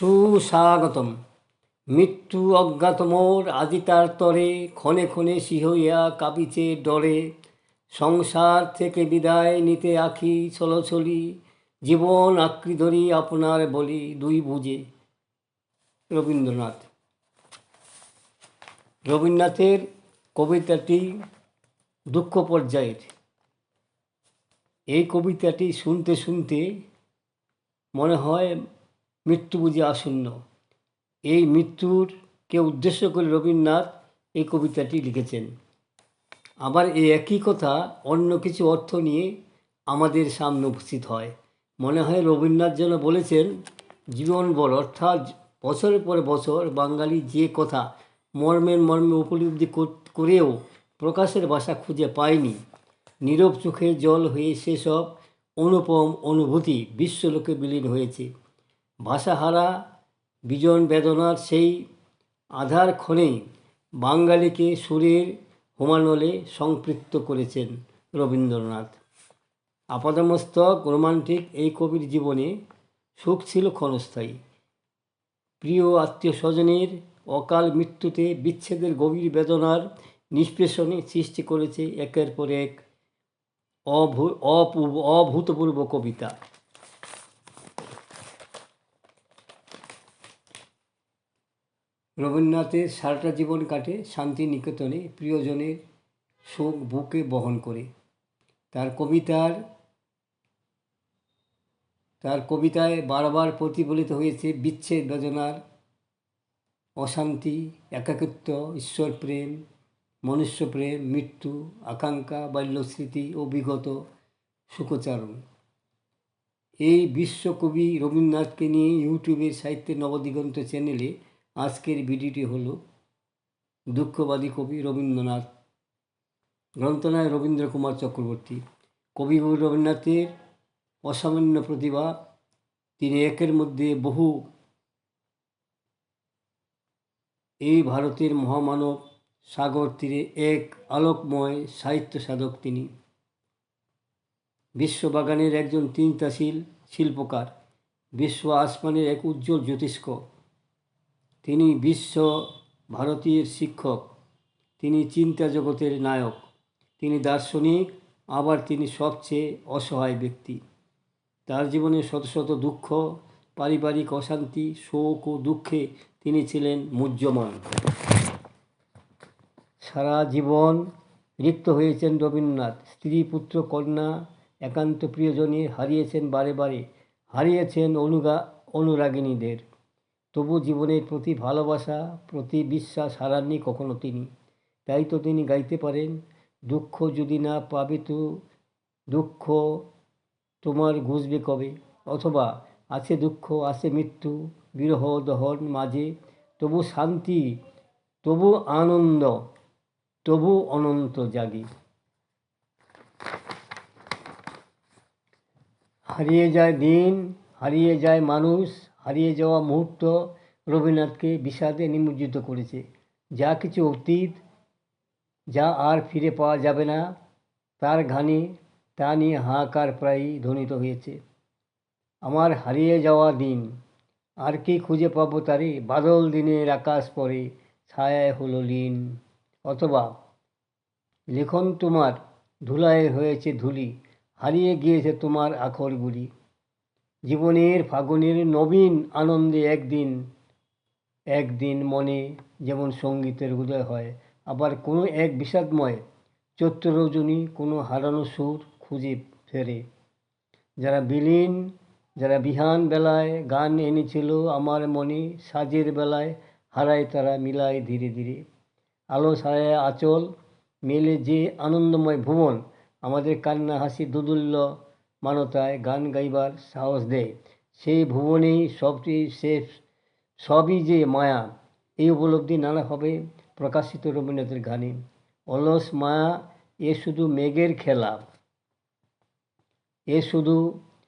সুস্বাগতম। মৃত্যু অজ্ঞাত মোর আজি তার তরে ক্ষণে ক্ষণে শিহইয়া কাঁপিছে ডরে। সংসার থেকে বিদায় নিতে আখি ছলছলি, জীবন আঁকড়ি ধরি আপনার বলি দুই বুঝে। রবীন্দ্রনাথ। রবীন্দ্রনাথের কবিতাটি দুঃখ পর্যায়ের। এই কবিতাটি শুনতে শুনতে মনে হয় মৃত্যু বুঝে আসন্ন। এই মৃত্যুরকে উদ্দেশ্য করে রবীন্দ্রনাথ এই কবিতাটি লিখেছেন। আবার এই একই কথা অন্য কিছু অর্থ নিয়ে আমাদের সামনে উপস্থিত হয়। মনে হয় রবীন্দ্রনাথ যেন বলেছেন, জীবন বল, অর্থাৎ বছরের পর বছর বাঙালি যে কথা মর্মের মর্মে উপলব্ধি করেও প্রকাশের ভাষা খুঁজে পায়নি। নীরব চোখে জল হয়ে সেসব অনুপম অনুভূতি বিশ্বলোকে বিলীন হয়েছে। ভাষাহারা বিজন বেদনার সেই আধার ক্ষণেই বাঙালিকে সুরের হোমানলে সম্পৃক্ত করেছেন রবীন্দ্রনাথ। আপাদমস্তক রোমান্টিক এই কবির জীবনে সুখ ছিল ক্ষণস্থায়ী। প্রিয় আত্মীয় স্বজনের অকাল মৃত্যুতে বিচ্ছেদের গভীর বেদনার নিষ্পেষণে সৃষ্টি করেছে একের পর এক অভূতপূর্ব কবিতা। রবীন্দ্রনাথের সারাটা জীবন কাটে শান্তিনিকেতনে প্রিয়জনের শোক বুকে বহন করে। তার কবিতার, তার কবিতায় বারবার প্রতিফলিত হয়েছে বিচ্ছেদ বেদনার অশান্তি, একাকিত্ব ঈশ্বর প্রেম মনুষ্য প্রেম মৃত্যু, আকাঙ্ক্ষা, বাল্যস্মৃতি ও বিগত সুখচারণ এই বিশ্বকবি রবীন্দ্রনাথকে নিয়ে ইউটিউবের সাহিত্যের নবদিগন্ত চ্যানেলে আজকের ভিডিওটি হলো দুঃখবাদী কবি রবীন্দ্রনাথ গ্রন্থনায় রবীন্দ্র কুমার চক্রবর্তী। কবি রবীন্দ্রনাথের অসামান্য প্রতিভা, তিনি একের মধ্যে বহু এই ভারতের মহামানব সাগর তীরে এক আলোকময় সাহিত্য সাধক তিনি। বিশ্ববাগানের একজন চিন্তাশীল শিল্পকার, বিশ্ব আসমানের এক উজ্জ্বল জ্যোতিষ্ক। তিনি বিশ্ব ভারতীয় শিক্ষক, তিনি চিন্তা জগতের নায়ক, তিনি দার্শনিক, আবার তিনি সবচেয়ে অসহায় ব্যক্তি। তার জীবনে শত শত দুঃখ, পারিবারিক অশান্তি, শোক ও দুঃখে তিনি ছিলেন মুহ্যমান সারা জীবন রিক্ত হয়েছেন রবীন্দ্রনাথ। স্ত্রী, পুত্র, কন্যা, একান্ত প্রিয়জনে হারিয়েছেন বারে বারে। হারিয়েছেন অনুগা অনুরাগিনীদের তবু জীবনের প্রতি ভালোবাসা, প্রতি বিশ্বাস হারাননি কখনো তিনি। তাই তো তিনি গাইতে পারেন, দুঃখ যদি না পাবে তো, দুঃখ তোমার ঘুষবে কবে? অথবা আছে দুঃখ, আছে মৃত্যু, বিরহ, দহন মাঝে, তবু শান্তি, তবু আনন্দ, তবু অনন্ত জাগি। হারিয়ে যায় দিন, হারিয়ে যায় মানুষ হারিয়ে যাওয়া মুহূর্ত রবীন্দ্রনাথকে বিষাদে নিমজ্জিত করেছে। যা কিছু অতীত যা আর ফিরে পাওয়া যাবে না, তার ঘানি তা নিয়ে হাহাকার প্রায়ই ধ্বনিত হয়েছে। আমার হারিয়ে যাওয়া দিন, আর কি খুঁজে পাবো তারে বাদল দিনের আকাশ পরে ছায়ায় হলো লীন। অথবা, লেখন তোমার ধুলায় হয়েছে ধুলি, হারিয়ে গিয়েছে তোমার আখরগুলি। জীবনের ফাগুনের নবীন আনন্দে একদিন একদিন মনে যেমন সঙ্গীতের উদয় হয়, আবার কোনো এক বিষাদময় চৈত্র কোনো হারানো সুর খুঁজে ফেরে। যারা বিলীন, যারা বিহান বেলায় গান এনেছিল আমার মনে সাজের বেলায়, হারায় তারা মিলায় ধীরে ধীরে। আলো ছায়া আচল, মেলে যে আনন্দময় ভুবন, আমাদের কান্না হাসি দুদুল্য মানতায় গান গাইবার সাহস দেয়। সেই ভুবনেই সবটি শেষ, সবই যে মায়া এই উপলব্ধি নানাভাবে প্রকাশিত রবীন্দ্রনাথের গানে। অলস মায়া, এ শুধু মেঘের খেলা। এ শুধু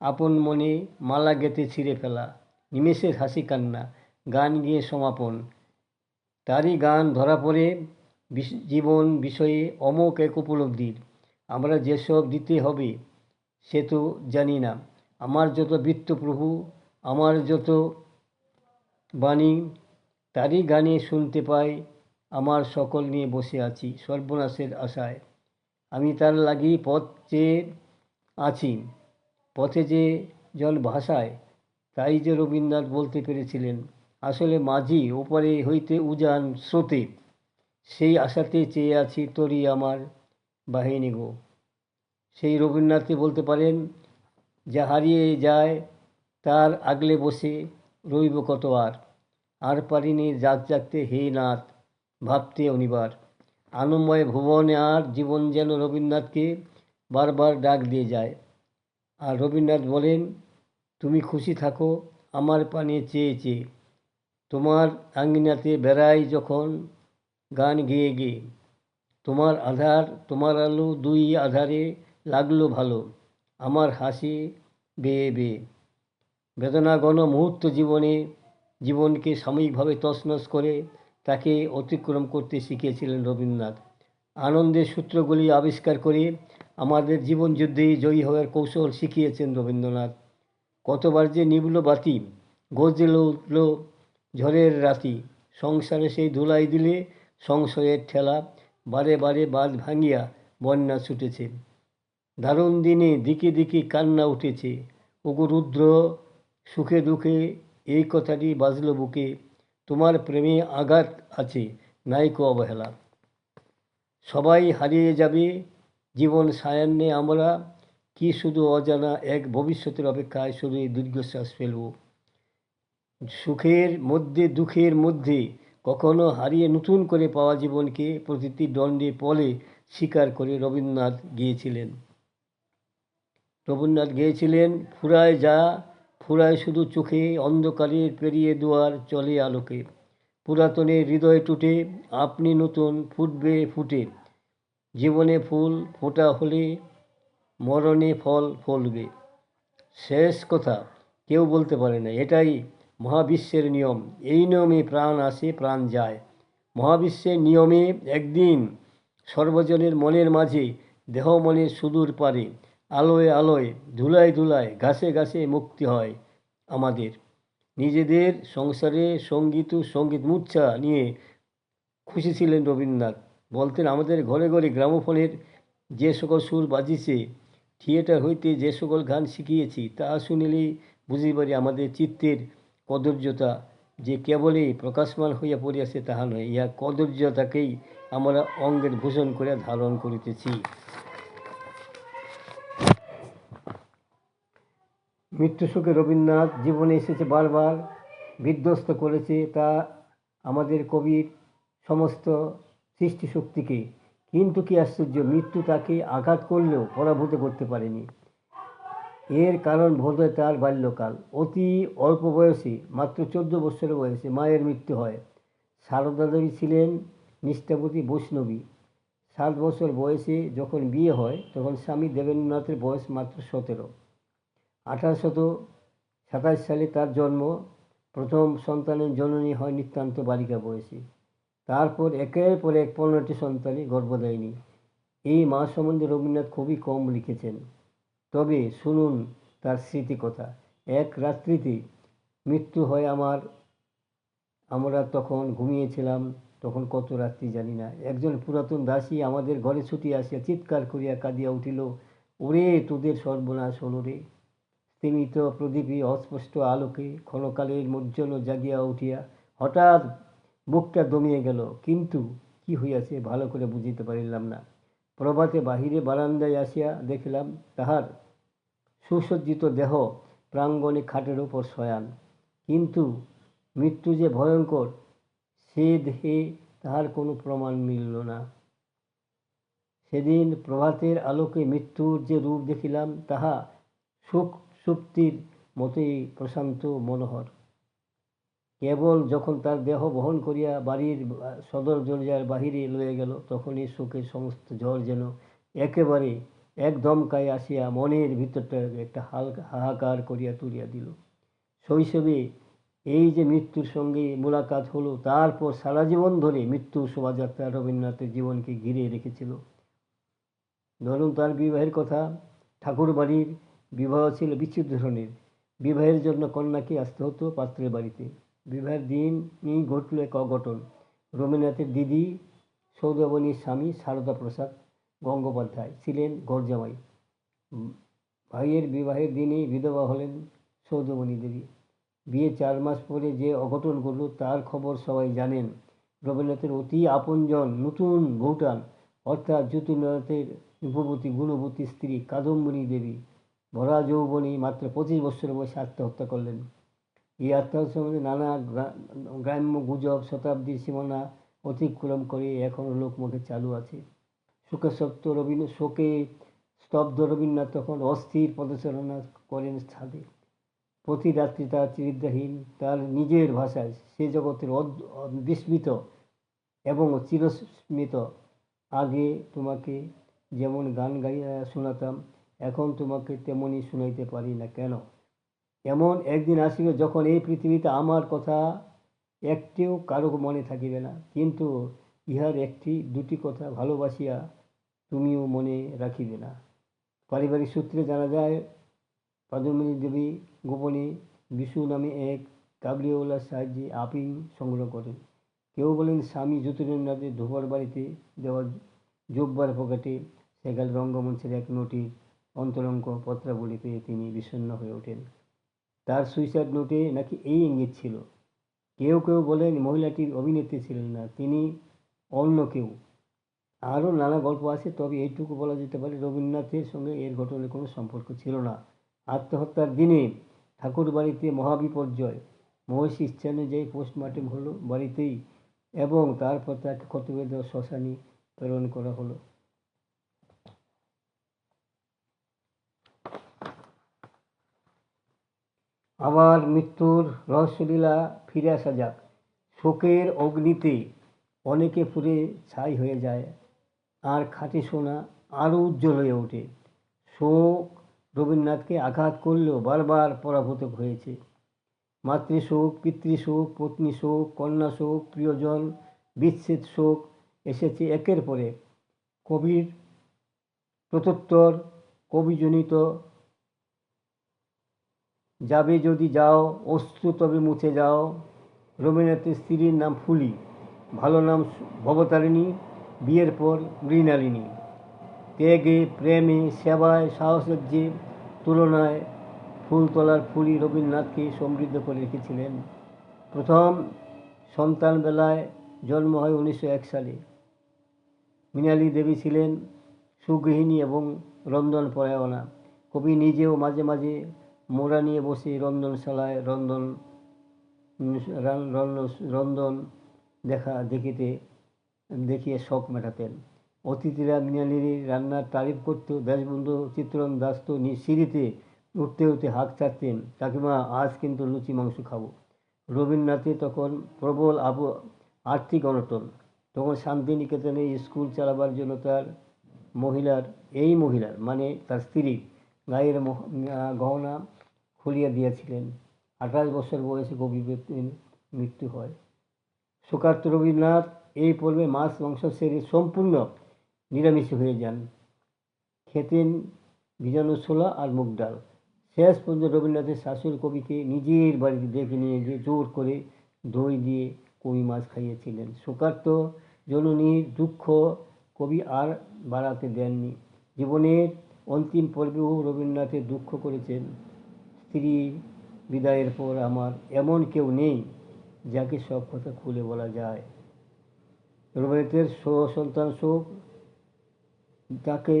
আপন মনে মালা গেতে ছিঁড়ে ফেলা। নিমেষের হাসি কান্না, গান গিয়ে সমাপন। তারই গান ধরা পড়ে জীবন বিষয়ে অমোক এক উপলব্ধির। আমরা যেসব দিতে হবে সে তো জানি না। আমার যত বৃত্ত প্রভু, আমার যত বাণী, তারই গানে শুনতে পাই, আমার সকল নিয়ে বসে আছি সর্বনাশের আশায়। আমি তার লাগি পথ চেয়ে আছি, পথে যে জল ভাষায় তাই যে রবীন্দ্রনাথ বলতে পেরেছিলেন, আসলে মাঝি ওপারে হইতে উজান স্রোতে, সেই আশাতে চেয়ে আছি তোরই আমার বাহিনী গো। সেই রবীন্দ্রনাথই বলতে পারেন, যা হারিয়ে যায়, তার আগলে বসে রইব কত আর। আর পারিনি জাগ জাগতে হে নাথ, ভাবতে অনিবার। আনন্দময় ভুবনে আর জীবন যেন রবীন্দ্রনাথকে বারবার ডাক দিয়ে যায়। আর রবীন্দ্রনাথ বলেন, তুমি খুশি থাকো, আমার পানে চেয়ে চেয়ে। তোমার আঙ্গিনাতে বেড়াই যখন, গান গেয়ে গেয়ে। তোমার আধার, তোমার আলো দুই আধারে লাগল ভালো। আমার হাসি বেয়ে বেয়ে। বেদনা গণ মুহূর্ত জীবনে জীবনকে সাময়িকভাবে তছনছ করে তাকে অতিক্রম করতে শিখিয়েছিলেন রবীন্দ্রনাথ। আনন্দের সূত্রগুলি আবিষ্কার করে আমাদের জীবন যুদ্ধে জয়ী হওয়ার কৌশল শিখিয়েছেন রবীন্দ্রনাথ। কতবার যে নিবল বাতি গজল উঠল ঝড়ের রাতি, সংসারে সেই ধুলাই দিলে সংশয়ের ঠেলা বারে বারে বাঁধ ভাঙিয়া বন্যা ছুটেছে। দারুণ দিনে দিকে দিকে কান্না উঠেছে। ওগো রুদ্র, সুখে দুঃখে এই কথাটি বাজল বুকে, তোমার প্রেমে আঘাত আছে নাইকো অবহেলা। সবাই হারিয়ে যাবে জীবন সায়ান্নে আমরা, কি শুধু অজানা এক ভবিষ্যতের অপেক্ষায় শুধু দীর্ঘশ্বাস ফেলব। সুখের মধ্যে, দুঃখের মধ্যে কখনো হারিয়ে নতুন করে পাওয়া জীবনকে প্রতিটি দণ্ডে পলে স্বীকার করে রবীন্দ্রনাথ গিয়েছিলেন। রবীন্দ্রনাথ গিয়েছিলেন, ফুরায় যা, ফুরায় শুধু চোখে, অন্ধকারে পেরিয়ে দুয়ার চলে আলোকে। পুরাতনে হৃদয় টুটে, আপনি নতুন ফুটবে ফুটে। জীবনে ফুল ফোটা হলে মরণে ফল ফলবে। শেষ কথা, কেউ বলতে পারে না, এটাই মহাবিশ্বের নিয়ম। এই নিয়মে প্রাণ আসে, প্রাণ যায়। মহাবিশ্বের নিয়মে একদিন সর্বজনের মনের মাঝে দেহ মনের সুদূর পারে। আলোয় আলোয়, ধুলায় ধুলায়, ঘাসে ঘাসে মুক্তি হয় আমাদের। নিজেদের সংসারে সংগীত ও সংগীত মূর্ছা নিয়ে খুশি ছিলেন রবীন্দ্রনাথ। বলতেন, আমাদের ঘরে ঘরে গ্রামোফোনের যে সকল সুর বাজিছে, থিয়েটার হইতে যে সকল গান শিখিয়েছি, তা শুনিলেই বুঝি পারি আমাদের চিত্তের কদর্যতা যে কেবলই প্রকাশমান হইয়া পড়িয়াছে তাহা নয়, ইহা কদর্যতাকেই আমরা অঙ্গের ভূষণ করিয়া ধারণ করিতেছি। মৃত্যু সুখে রবীন্দ্রনাথ জীবনে এসেছে বারবার, বিধ্বস্ত করেছে তা আমাদের কবির সমস্ত সৃষ্টি শক্তিকে কিন্তু কি আশ্চর্য, মৃত্যু তাকে আঘাত করলেও পরাভূত করতে পারেনি। এর কারণ বোধহয় তার বাল্যকাল। অতি অল্প বয়সে, মাত্র চোদ্দ বছরের বয়সে মায়ের মৃত্যু হয়। সারদা দেবী ছিলেন নিষ্ঠাবতী বৈষ্ণবী। সাত বছর বয়সে যখন বিয়ে হয়, তখন স্বামী দেবেন্দ্রনাথের বয়স মাত্র সতেরো। আঠারোশত সাতাশ সালে তার জন্ম। প্রথম সন্তানের জননী হয় নিতান্ত বালিকা বয়সে। তারপর একের পর এক পনেরোটি সন্তানই দেয়নি এই মা সম্বন্ধে রবীন্দ্রনাথ খুবই কম লিখেছেন। তবে শুনুন তার স্মৃতিকথা। এক রাত্রিতে মৃত্যু হয় আমার। আমরা তখন ঘুমিয়েছিলাম। তখন কত রাত্রি জানি না। একজন পুরাতন দাসী আমাদের ঘরে ছুটি আসিয়া চিৎকার করিয়া কাঁদিয়া উঠিল, ওরে তোদের সর্বনাশ হলো রে। স্তিমিত প্রদীপী অস্পষ্ট আলোকে ক্ষণকালের মজ্জল জাগিয়া উঠিয়া হঠাৎ বুকটা দমিয়ে গেল। কিন্তু কি হইয়াছে ভালো করে বুঝিতে পারিলাম না। প্রভাতে বাহিরে বারান্দায় আসিয়া দেখিলাম তাহার সুসজ্জিত দেহ প্রাঙ্গণে খাটের ওপর শয়ান। কিন্তু মৃত্যু যে ভয়ঙ্কর, সে দেহে তাহার কোনো প্রমাণ মিলল না। সেদিন প্রভাতের আলোকে মৃত্যুর যে রূপ দেখিলাম, তাহা সুখ সুপ্তির মতোই প্রশান্ত মনোহর। কেবল যখন তার দেহ বহন করিয়া বাড়ির সদর দরজার বাহিরে লয়ে গেল, তখনই শোকের সমস্ত ঝড় যেন একেবারে এক দমকায় আসিয়া মনের ভিতরটা একটা হালকা হাহাকার করিয়া তুলিয়া দিল। শৈশবে এই যে মৃত্যুর সঙ্গে মোলাকাত হলো, তারপর সারা জীবন ধরে মৃত্যু শোভাযাত্রা রবীন্দ্রনাথের জীবনকে ঘিরে রেখেছিল। ধরুন তার বিবাহের কথা ঠাকুর বাড়ির বিবাহ ছিল বিচ্ছিন্ন ধরনের। বিবাহের জন্য কন্যাকে আসতে হতো পাত্রের বাড়িতে। বিবাহের দিনই ঘটল এক অঘটন। রবীন্দ্রনাথের দিদি সৌদাবনীর স্বামী সারদা প্রসাদ গঙ্গোপাধ্যায় ছিলেন গরজামাই। ভাইয়ের বিবাহের দিনই বিধবা হলেন সৌদামণি দেবী। বিয়ে চার মাস পরে যে অঘটন ঘটল তার খবর সবাই জানেন। রবীন্দ্রনাথের অতি আপনজন নতুন ভৌটান অর্থাৎ জ্যোতির্নাথের রূপবতী গুণবতী স্ত্রী কাদম্বিনী দেবী। ভরা যৌবনী মাত্র পঁচিশ বছরের বয়সে আত্মহত্যা করলেন। এই আত্মহত্যা সম্বন্ধে নানা গ্রাম্য গুজব, শতাব্দীর সীমানা অতিক্রম করে এখনও লোকমুখে চালু আছে। শোকে সপ্ত রবীন্দ্র, শোকে স্তব্ধ রবীন্দ্রনাথ তখন অস্থির পদচারণা করেন ছাদে। প্রতি রাত্রি তার চিরিদ্রাহীন তার নিজের ভাষায় সে জগতের বিস্মিত এবং চিরস্মিত। আগে তোমাকে যেমন গান গাইয়া শোনাতাম এখন তোমাকে তেমনই শুনাইতে পারি না কেন? এমন একদিন আসিবে যখন এই পৃথিবীতে আমার কথা একটিও কারও মনে থাকিবে না। কিন্তু ইহার একটি, দুটি কথা ভালোবাসিয়া তুমিও মনে রাখিবে না। পারিবারিক সূত্রে জানা যায় পদ্মমণি দেবী গোপনে বিশু নামে এক কাবলিওয়ালার সাহায্যে আপিং সংগ্রহ করেন। কেউ বলেন, স্বামী জ্যোতিরেন্দ্রনাথের ধোবার বাড়িতে দেওয়া জোব্বার পকেটে সেকাল রঙ্গমঞ্চের এক নোটির অন্তরঙ্গ পত্রাবলী পেয়ে তিনি বিষণ্ণ হয়ে ওঠেন। তার সুইসাইড নোটে নাকি এই ইঙ্গিত ছিল, কেউ কেউ বলেন মহিলাটির অভিনেত্রী ছিলেন না, তিনি অন্য কেউ। আরও নানা গল্প আছে, তবে এইটুকু বলা যেতে পারে রবীন্দ্রনাথের সঙ্গে এর ঘটনার কোনো সম্পর্ক ছিল না। আত্মহত্যার দিনে ঠাকুর বাড়িতে মহাবিপর্যয় মহর্ষি ইচ্ছানুযায়ী পোস্টমর্টেম হলো বাড়িতেই এবং তারপর তাকে কর্তব্য শ্মশানে প্রেরণ করা হলো। আবার মৃত্যুর রহস্যলীলা ফিরে আসা যাক। শোকের অগ্নিতে অনেকে পুড়ে ছাই হয়ে যায়, আর খাঁটি সোনা আরও উজ্জ্বল হয়ে ওঠে। শোক রবীন্দ্রনাথকে আঘাত করলেও বারবার পরাভূত হয়েছে। মাতৃশোক, পিতৃশোক পত্নী শোক কন্যা শোক প্রিয়জন, বিচ্ছেদ শোক এসেছে একের পর কবির প্রত্যুত্তর, কবিজনিত যাবে যদি যাও, অশ্রু তবে মুছে যাও। রবীন্দ্রনাথের স্ত্রীর নাম ফুলি, ভালো নাম ভবতারিণী, বিয়ের পর মৃণালিনী। ত্যাগে, প্রেমে, সেবায় সাহসের যে তুলনায় ফুলতলার ফুলি রবীন্দ্রনাথকে সমৃদ্ধ করে রেখেছিলেন। প্রথম সন্তান বেলায় জন্ম হয় উনিশশো এক সালে। মৃণালী দেবী ছিলেন সুগৃহিণী এবং রন্ধন পরায়ণা কবি নিজেও মাঝে মাঝে মোড়া নিয়ে বসে রন্ধনশালায় রন্ধন, রন্ধন- রন্ধন দেখা দেখিতে, দেখিয়ে শখ মেটাতেন। অতিথিরা মৃণালীর রান্নার তারিফ করত, দেশবন্ধু চিত্রন দাস তো সিঁড়িতে উঠতে উঠতে হাঁক ছাড়তেন কাকিমা আজ কিন্তু লুচি, মাংস খাব। রবীন্দ্রনাথে তখন প্রবল আব, আর্থিক অনটন। তখন শান্তিনিকেতনে স্কুল চালাবার জন্য তার মহিলার, এই মহিলার মানে তার স্ত্রী গায়ের গহনা খুলিয়া দিয়েছিলেন। আঠাশ বছর বয়সে কবি মৃত্যু হয়। শোকার্ত রবীন্দ্রনাথ এই পর্বে মাছ মাংস সেরে সম্পূর্ণ নিরামিষ হয়ে যান। খেতেন ভিজানো ছোলা আর মুগ ডাল। শেষ পর্যন্ত রবীন্দ্রনাথের শাশুড় কবিকে নিজের বাড়িতে ডেকে নিয়ে গিয়ে জোর করে দই দিয়ে কবি মাছ খাইয়েছিলেন। শোকার্ত জননীর দুঃখ কবি আর বাড়াতে দেননি। জীবনের অন্তিম পর্বেও রবীন্দ্রনাথের দুঃখ করেছেন, স্ত্রী বিদায়ের পর আমার এমন কেউ নেই যাকে সব কথা খুলে বলা যায়। রবীন্দ্রনাথের সন্তান শোক তাকে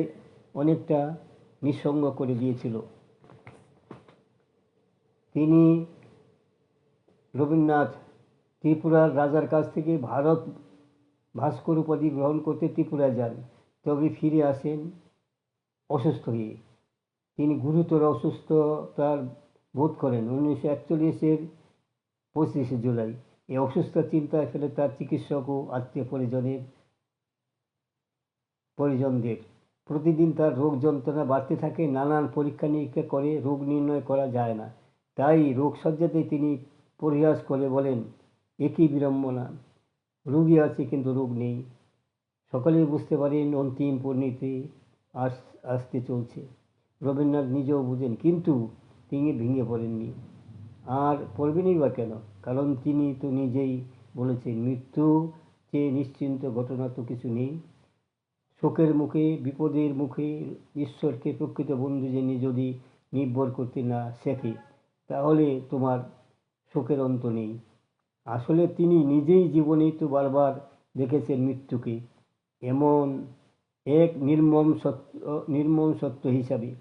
অনেকটা নিঃসঙ্গ করে দিয়েছিল। তিনি রবীন্দ্রনাথ ত্রিপুরার রাজার কাছ থেকে ভারত ভাস্কর উপাধি গ্রহণ করতে ত্রিপুরা যান, তবে ফিরে আসেন অসুস্থ হয়ে তিনি গুরুতর অসুস্থতার বোধ করেন। উনিশশো একচল্লিশের পঁচিশে জুলাই। এই অসুস্থ চিন্তায় ফেলে তার চিকিৎসক ও আত্মীয় পরিজনের, পরিজনদের। প্রতিদিন তার রোগ যন্ত্রণা বাড়তে থাকে। নানান পরীক্ষা নিরীক্ষা করে রোগ নির্ণয় করা যায় না। তাই রোগসজ্জাতেই তিনি পরিহাস করে বলেন, একই বিড়ম্বনা। রোগী আছে কিন্তু রোগ নেই। সকলেই বুঝতে পারেন অন্তিম পরিণতি আস, আসতে চলছে। রবীন্দ্রনাথ নিজেও বুঝেন, কিন্তু তিনি ভেঙে পড়েননি। আর পড়বেনই বা কেন? কারণ তিনি তো নিজেই বলেছেন, মৃত্যু চেয়ে নিশ্চিন্ত ঘটনা তো কিছু নেই। শোকের মুখে, বিপদের মুখে ঈশ্বরকে প্রকৃত বন্ধু জেনে যদি নির্ভর করতে না শেখে, তাহলে তোমার শোকের অন্ত নেই। আসলে তিনি নিজেই জীবনেই তো বারবার দেখেছেন মৃত্যুকে। এমন এক নির্মম সত্য নির্মম সত্য হিসাবে।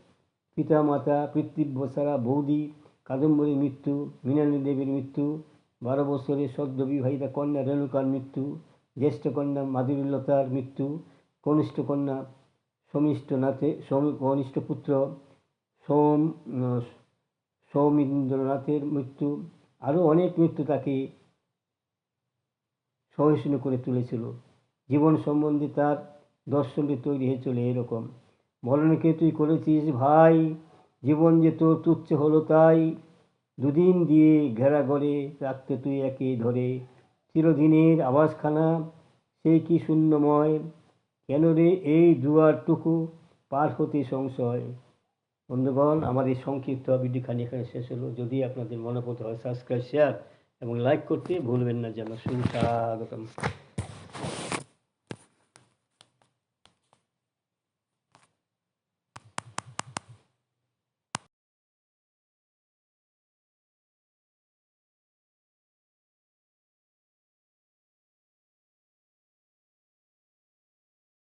পিতা মাতা পিতৃব্যসারা বৌদি, কাদম্বরীর মৃত্যু মৃণালী দেবীর মৃত্যু, বারো বছরের সদ্য বিবাহিতা কন্যা রেণুকার মৃত্যু, জ্যেষ্ঠ কন্যা মাধুরীলতার মৃত্যু, কনিষ্ঠ কন্যা সমিষ্টনাথে সৌম- কনিষ্ঠ পুত্র সোম সৌমিন্দ্রনাথের মৃত্যু আরও অনেক মৃত্যু তাকে সহিষ্ণু করে তুলেছিল। জীবন সম্বন্ধে তার দর্শনটি তৈরি হয়েছিল এরকম। মরণকে তুই করেছিস ভাই, জীবন যে তোর তুচ্ছ হলো তাই। দুদিন দিয়ে ঘেরা ঘরে রাখতে তুই একে ধরে। চিরদিনের আবাসখানা সেই কি শূন্যময়? কেন রে এই দুয়ারটুকু পার হতে সংশয়? বন্ধুগণ এই সংক্ষিপ্ত ভিডিওখানি এখানে শেষ হলো। যদি আপনাদের মনে পড়তে হয় সাবস্ক্রাইব শেয়ার এবং লাইক করতে ভুলবেন না যেন। সুস্বাগতম